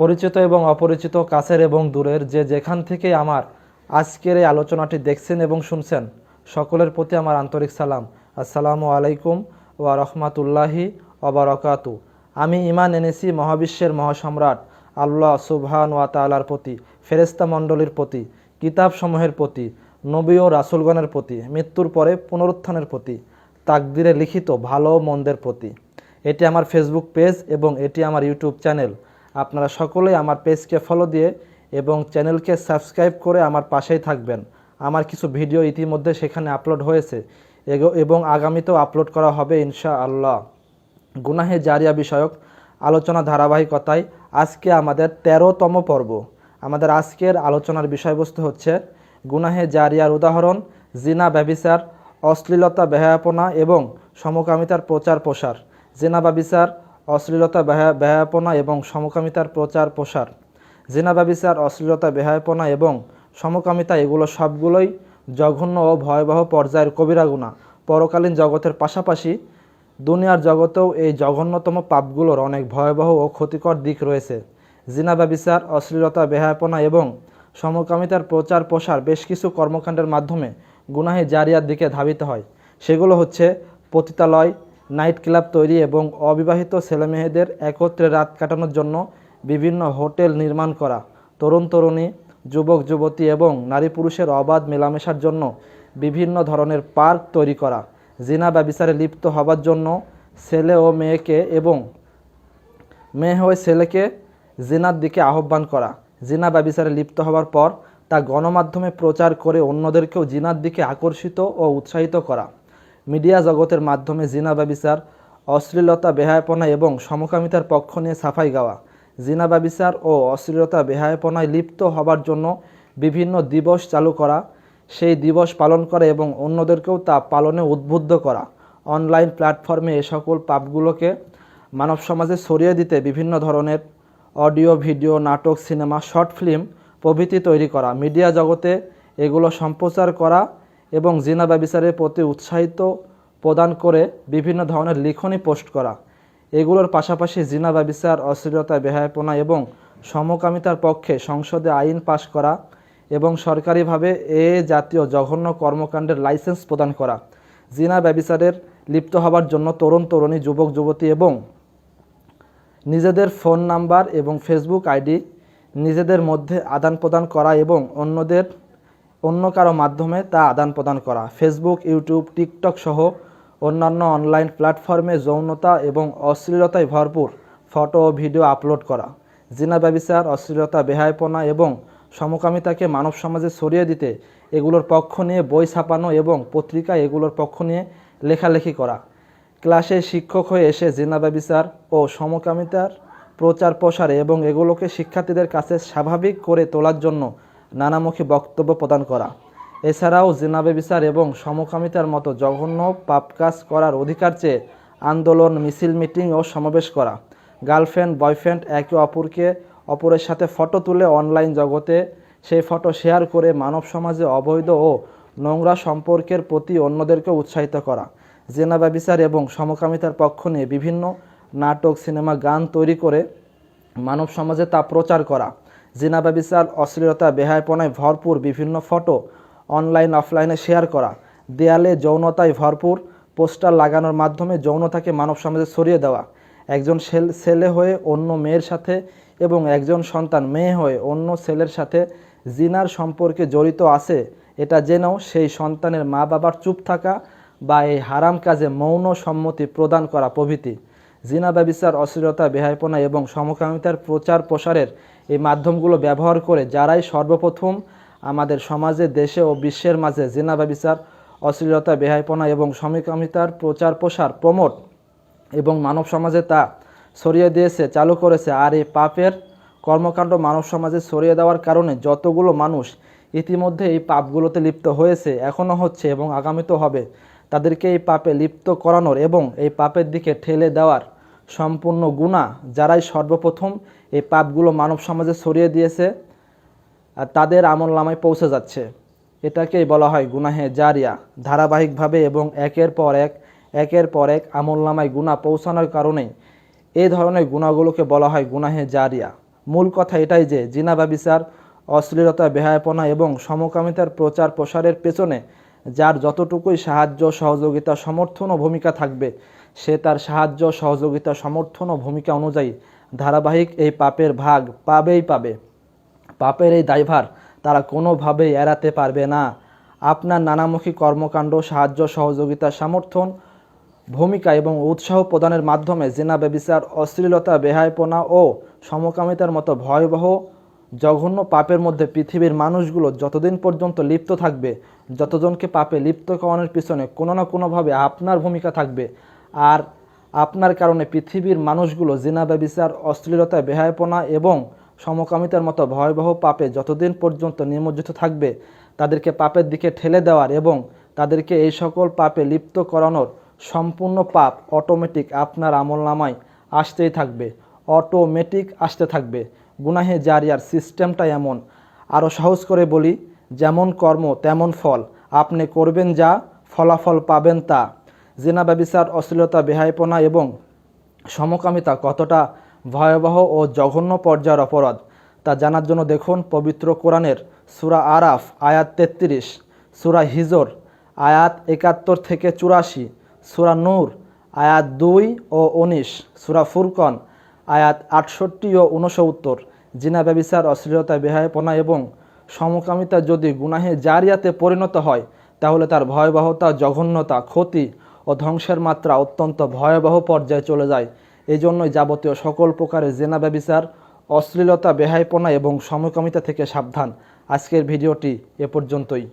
পরিচিত এবং অপরিচিত, কাছের এবং দূরের, যে যেখান থেকে আমার আজকের এই আলোচনাটি দেখছেন এবং শুনছেন, সকলের প্রতি আমার আন্তরিক সালাম। আসসালামু আলাইকুম ওয়া রহমাতুল্লাহি অবরকাতু আমি ইমান এনেছি মহাবিশ্বের মহাসম্রাট, আল্লাহ সুবহান ওয়া তাআলার প্রতি ফেরেস্তা মণ্ডলীর প্রতি, কিতাবসমূহের প্রতি, নবী ও রাসুলগণের প্রতি, মৃত্যুর পরে পুনরুত্থানের প্রতি, তাকদিরে লিখিত ভালো মন্দের প্রতি। এটি আমার ফেসবুক পেজ এবং এটি আমার ইউটিউব চ্যানেল আপনারা সকলেই আমার পেজকে ফলো দিয়ে এবং চ্যানেলকে সাবস্ক্রাইব করে আমার পাশেই থাকবেন। আমার কিছু ভিডিও ইতিমধ্যে সেখানে আপলোড হয়েছে। এবং আগামীতেও আপলোড করা হবে ইনশা আল্লাহ গুনাহে জারিয়া বিষয়ক আলোচনা ধারাবাহিকতায় আজকে আমাদের তেরোতম পর্ব। আমাদের আজকের আলোচনার বিষয়বস্তু হচ্ছে গুনাহে জারিয়ার উদাহরণ, জিনা ব্যবিচার অশ্লীলতা, বেহায়াপনা এবং সমকামিতার প্রচার প্রসার জিনা ব্যবিচার অশ্লীলতা বেহায়াপনা এবং সমকামিতার প্রচার প্রসার। জিনা ব্যবিচার, অশ্লীলতা বেহায়াপনা এবং সমকামিতা এগুলো সবগুলোই জঘন্য ও ভয়াবহ পর্যায়ের কবিরা গুণা। পরকালীন জগতের পাশাপাশি দুনিয়ার জগতেও এই জঘন্যতম পাপগুলোর অনেক ভয়াবহ ও ক্ষতিকর দিক রয়েছে। জিনা ব্যবিচার, অশ্লীলতা বেহায়াপনা এবং সমকামিতার প্রচার প্রসার বেশ কিছু কর্মকাণ্ডের মাধ্যমে গুনাহে জারিয়ার দিকে ধাবিত হয়। সেগুলো হচ্ছে পতিতালয় নাইট ক্লাব তৈরি এবং অবিবাহিত ছেলেমেয়েদের একত্রে রাত কাটানোর জন্য বিভিন্ন হোটেল নির্মাণ করা। তরুণ তরুণী, যুবক যুবতী এবং নারী পুরুষের অবাধ মেলামেশার জন্য বিভিন্ন ধরনের পার্ক তৈরি করা। জিনা ব্যবিচারে লিপ্ত হবার জন্য ছেলে ও মেয়েকে এবং মেয়ে হয়ে ছেলেকে জিনার দিকে আহ্বান করা। জিনা ব্যবিচারে লিপ্ত হওয়ার পর তা গণমাধ্যমে প্রচার করে অন্যদেরকেও জিনার দিকে আকর্ষিত ও উৎসাহিত করা। মিডিয়া জগতের মাধ্যমে জিনা ব্যবিচার, অশ্লীলতা, বেহায়পনা এবং সমকামিতার পক্ষ নিয়ে সাফাই গাওয়া। জিনা ব্যবিচার ও অশ্লীলতা, বেহায়পনায় লিপ্ত হবার জন্য বিভিন্ন দিবস চালু করা। সেই দিবস পালন করা এবং অন্যদেরকেও তা পালনে উদ্বুদ্ধ করা। অনলাইন প্ল্যাটফর্মে এ সকল পাপগুলোকে মানব সমাজে ছড়িয়ে দিতে বিভিন্ন ধরনের অডিও, ভিডিও, নাটক, সিনেমা, শর্ট ফিল্ম প্রভৃতি তৈরি করা। মিডিয়া জগতে এগুলো সম্প্রচার করা এবং জিনা ব্যবিচারের প্রতি উৎসাহিত প্রদান করে বিভিন্ন ধরনের লিখনী পোস্ট করা। এগুলোর পাশাপাশি জিনা ব্যবিচার, অশ্লীলতা বেহায়াপনা এবং সমকামিতার পক্ষে সংসদে আইন পাশ করা এবং সরকারিভাবে এ জাতীয় জঘন্য কর্মকাণ্ডের লাইসেন্স প্রদান করা। জিনা ব্যবিচারের লিপ্ত হবার জন্য তরুণ, তরুণী, যুবক, যুবতী এবং নিজেদের ফোন নাম্বার এবং ফেসবুক আইডি নিজেদের মধ্যে আদান প্রদান করা এবং অন্যদের অন্য কারও মাধ্যমে তা আদান প্রদান করা। ফেসবুক, ইউটিউব, টিকটক সহ অন্যান্য অনলাইন প্ল্যাটফর্মে যৌনতা এবং অশ্লীলতায় ভরপুর ফটো ও ভিডিও আপলোড করা। জিনা ব্যবিচার, অশ্লীলতা, বেহায়পনা এবং সমকামিতাকে মানব সমাজে ছড়িয়ে দিতে এগুলোর পক্ষ নিয়ে বই ছাপানো এবং পত্রিকায় এগুলোর পক্ষ নিয়ে লেখালেখি করা। ক্লাসে শিক্ষক হয়ে এসে জিনা ব্যবিচার ও সমকামিতার প্রচার প্রসারে এবং এগুলোকে শিক্ষার্থীদের কাছে স্বাভাবিক করে তোলার জন্য নানামুখী বক্তব্য প্রদান করা। এছাড়াও জিনা ব্যবিচার এবং সমকামিতার মতো জঘন্য পাপ কাজ করার অধিকার চেয়ে আন্দোলন, মিছিল মিটিং ও সমাবেশ করা। গার্লফ্রেন্ড, বয়ফ্রেন্ড একে অপরকে অপরের সাথে ফটো তুলে অনলাইন জগতে সেই ফটো শেয়ার করে মানব সমাজে অবৈধ ও নোংরা সম্পর্কের প্রতি অন্যদেরকে উৎসাহিত করা। জেনা ব্যবিচার এবং সমকামিতার পক্ষ নিয়ে বিভিন্ন নাটক, সিনেমা, গান তৈরি করে মানব সমাজে তা প্রচার করা। জিনা ব্যবিচার অশ্লীলতা, বেহায়পনায় ভরপুর বিভিন্ন ফটো অনলাইন অফলাইনে শেয়ার করা। দেয়ালে যৌনতায় ভরপুর পোস্টার লাগানোর মাধ্যমে যৌনতাকে মানব সমাজে ছড়িয়ে দেওয়া। একজন ছেল- হয়ে অন্য মেয়ের সাথে এবং একজন সন্তান, মেয়ে হয়ে অন্য ছেলের সাথে জিনার সম্পর্কে জড়িত আছে, এটা জেনেও সেই সন্তানের মা বাবার চুপ থাকা বা এই হারাম কাজে মৌন সম্মতি প্রদান করা প্রভৃতি। জিনা ব্যবিচার, অশ্লীলতা, বেহায়পনা এবং সমকামিতার প্রচার প্রসারের এই মাধ্যমগুলো ব্যবহার করে যারাই সর্বপ্রথম আমাদের সমাজে, দেশে ও বিশ্বের মাঝে জিনা ব্যবিচার, অশ্লীলতা, বেহাইপনা এবং সমকামিতার প্রচার প্রসার প্রমোট এবং মানব সমাজে তা ছড়িয়ে দিয়েছে, চালু করেছে। আর এই পাপের কর্মকাণ্ড মানব সমাজে ছড়িয়ে দেওয়ার কারণে যতগুলো মানুষ ইতিমধ্যে এই পাপগুলোতে লিপ্ত হয়েছে, এখনও হচ্ছে এবং আগামীতেও হবে। তাদেরকে এই পাপে লিপ্ত করানোর এবং এই পাপের দিকে ঠেলে দেওয়ার সম্পূর্ণ গুণা যারাই সর্বপ্রথম এই পাপগুলো মানব সমাজে ছড়িয়ে দিয়েছে তাদের আমল নামায় পৌঁছে যাচ্ছে। এটাকেই বলা হয় গুনাহে জারিয়া। ধারাবাহিকভাবে এবং একের পর এক, একের পর এক আমল নামায় গুণা পৌঁছানোর কারণেই এই ধরনের গুণাগুলোকে বলা হয় গুনাহে জারিয়া। মূল কথা এটাই যে, জিনা ব্যবিচার অশ্লীলতা, বেহায়াপনা এবং সমকামিতার প্রচার প্রসারের পেছনে যার যতটুকুই সাহায্য, সহযোগিতা, সমর্থন ও ভূমিকা থাকবে, সে তার সাহায্য, সহযোগিতা, সমর্থন ও ভূমিকা অনুযায়ী ধারাবাহিক এই পাপের ভাগ পাবেই পাবে। পাপের এই দায়ভার তারা কোনোভাবেই এড়াতে পারবে না। আপনার নানামুখী কর্মকাণ্ড, সাহায্য, সহযোগিতা, সমর্থন, ভূমিকা এবং উৎসাহ প্রদানের মাধ্যমে জেনা ব্যবিচার অশ্লীলতা, বেহায়পনা ও সমকামিতার মতো ভয়াবহ, জঘন্য পাপের মধ্যে পৃথিবীর মানুষগুলো যতদিন পর্যন্ত লিপ্ত থাকবে, যতজনকে পাপে লিপ্ত করানোর পিছনে কোনো না কোনোভাবে আপনার ভূমিকা থাকবে। আর আপনার কারণে পৃথিবীর মানুষগুলো জেনা ব্যবিচার অশ্লীলতা, বেহায়পনা এবং সমকামিতার মতো ভয়াবহ পাপে যতদিন পর্যন্ত নিমজ্জিত থাকবে, তাদেরকে পাপের দিকে ঠেলে দেওয়ার এবং তাদেরকে এই সকল পাপে লিপ্ত করানোর সম্পূর্ণ পাপ অটোমেটিক আপনার আমল নামায় আসতেই থাকবে অটোমেটিক আসতে থাকবে। গুনাহে জারিয়ার সিস্টেমটা এমন। আরও সহজ করে বলি, যেমন কর্ম, তেমন ফল। আপনি করবেন যা, ফলাফল পাবেন তা। জেনা, ব্যবিচার, অশ্লীলতা বেহাইপনা এবং সমকামিতা কতটা ভয়াবহ ও জঘন্য পর্যায়ের অপরাধ। তা জানার জন্য দেখুন পবিত্র কোরআনের সুরা আরাফ, আয়াত তেত্রিশ, সুরা হিজর, আয়াত একাত্তর থেকে চুরাশি, সুরা নূর, আয়াত দুই ও উনিশ, সুরা ফুরকন, আয়াত আটষট্টি ও উনসত্তর। জিনা ব্যবিচার, অশ্লীলতা, বেহায়পনা এবং সমকামিতা যদি গুনাহে জারিয়াতে পরিণত হয়, তাহলে তার ভয়াবহতা, জঘন্যতা, ক্ষতি ও ধ্বংসের মাত্রা অত্যন্ত ভয়াবহ পর্যায়ে চলে যায়। এই জন্যই যাবতীয় সকল প্রকারের জেনা ব্যবিচার, অশ্লীলতা, বেহাইপনা এবং সমকামিতা থেকে সাবধান। আজকের ভিডিওটি এ পর্যন্তই।